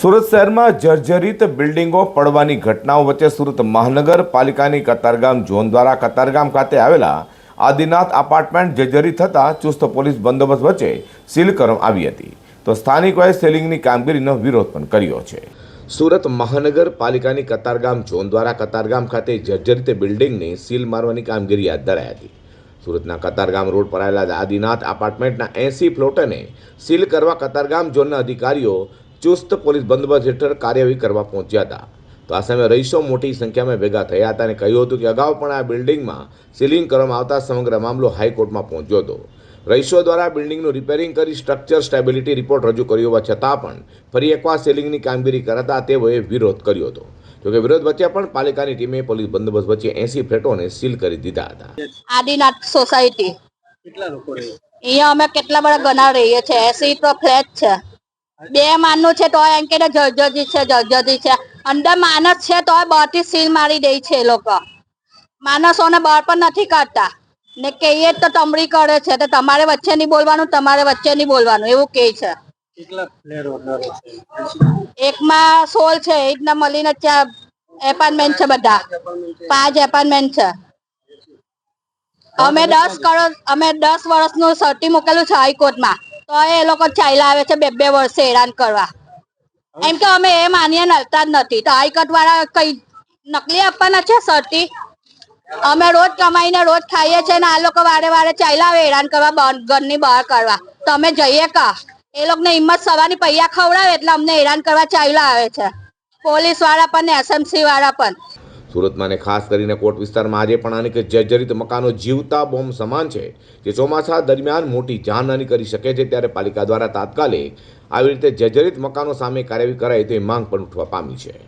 સુરત શહેરમાં જર્જરિત બિલ્ડિંગો પડવાની ઘટનાઓ વચ્ચે સુરત મહાનગરપાલિકાની કતારગામ ઝોન દ્વારા કતારગામ ખાતે આવેલા આદિનાથ અપાર્ટમેન્ટ જર્જરિત થતાં ચુસ્ત પોલીસ બંદોબસ્ત વચ્ચે સીલ કરવામાં આવી હતી. તો સ્થાનિકોએ સેલિંગની કામગીરીનો વિરોધ પણ કર્યો છે. સુરત મહાનગરપાલિકાની કતારગામ ઝોન દ્વારા કતારગામ ખાતે જર્જરિત બિલ્ડિંગને સીલ મારવાની કામગીરી હાથ ધરાઈ હતી. સુરતના કતારગામ રોડ પર આવેલા આદિનાથ અપાર્ટમેન્ટના એસી ફ્લોટને સીલ કરવા કતારગામ ઝોનના અધિકારીઓ ચુસ્ત પોલીસ બંદોબસ્ત હેઠળ કાર્યવાહી કરવા પહોંચ્યા હતા. તો આ સમયે રહીશો મોટી સંખ્યામાં ભેગા થયા હતા અને કહ્યું હતું કે અગાઉ પણ આ બિલ્ડિંગમાં સીલિંગ કરવામાં આવતા સમગ્ર મામલો હાઈકોર્ટમાં પહોંચ્યો હતો. રહીશો દ્વારા બિલ્ડિંગનું રિપેરિંગ કરી સ્ટ્રક્ચર સ્ટેબિલિટી રિપોર્ટ રજૂ કર્યો હોવા છતાં પણ ફરી એકવાર સેલિંગની કામગીરી કરાતા તેઓએ વિરોધ કર્યો હતો. જોકે વિરોધ વચ્ચે પણ પાલિકાની ટીમે પોલીસ બંદોબસ્ત વચ્ચે એસી ફ્લેટોને સીલ કરી દીધા હતા. આદિનાથ સોસાયટી. કેટલા લોકો અહીંયા અમે કેટલા બધા ગણા રહીએ છીએ. એસી તો ફ્લેટ છે. બે માનનું છે તોય એમ કે જર્જરી છે જર્જરી છે. અંદર માણસ છે તોય બહારથી સીલ મારી દે છે એ લોકો. માણસોને બહાર પણ નથી કાઢતા. ને કહીએ તો તમરી કરે છે. તો તમારે વચ્ચે નહીં બોલવાનું તમારે વચ્ચે નહીં બોલવાનું. એવું કહે છે. એકમાં સોલ છે. એ રીતના મળીને ત્યાં એપાર્ટમેન્ટ છે બધા. પાંચ એપાર્ટમેન્ટ છે. અમે દસ કરોડ અમે દસ વર્ષનું સર્ટી મૂકેલું છે હાઈકોર્ટમાં. તો એ લોકો ચાલ્યા આવે છે બે બે વર્ષે હેરાન કરવા. એમ કે અમે એ માનીએ નલતા જ નથી. તો હાઈકોર્ટ વાળા કઈ નકલી આપવાના છે સરતી અમે રોજ કમાઈને રોજ ખાઈએ છીએ ને આ લોકો વારે વારે ચાલ્યા આવે હેરાન કરવા ઘરની બહાર કરવા. તો અમે જઈએ કા? એ લોકોને હિંમત સવારની પૈયા ખવડાવે એટલે અમને હેરાન કરવા ચાલ્યા આવે છે. પોલીસવાળા પણ ને એસએમસી વાળા પણ. સુરતમાં ને ખાસ કરીને કોટ વિસ્તારમાં આજે પણ અનેક જર્જરિત મકાનો જીવતા બોમ્બ સમાન છે જે ચોમાસા દરમિયાન મોટી જાનહાની કરી શકે છે ત્યારે પાલિકા દ્વારા તાત્કાલિક આવી રીતે જર્જરિત મકાનો સામે કાર્યવાહી કરાય તેવી માંગ પણ ઉઠવા પામી છે.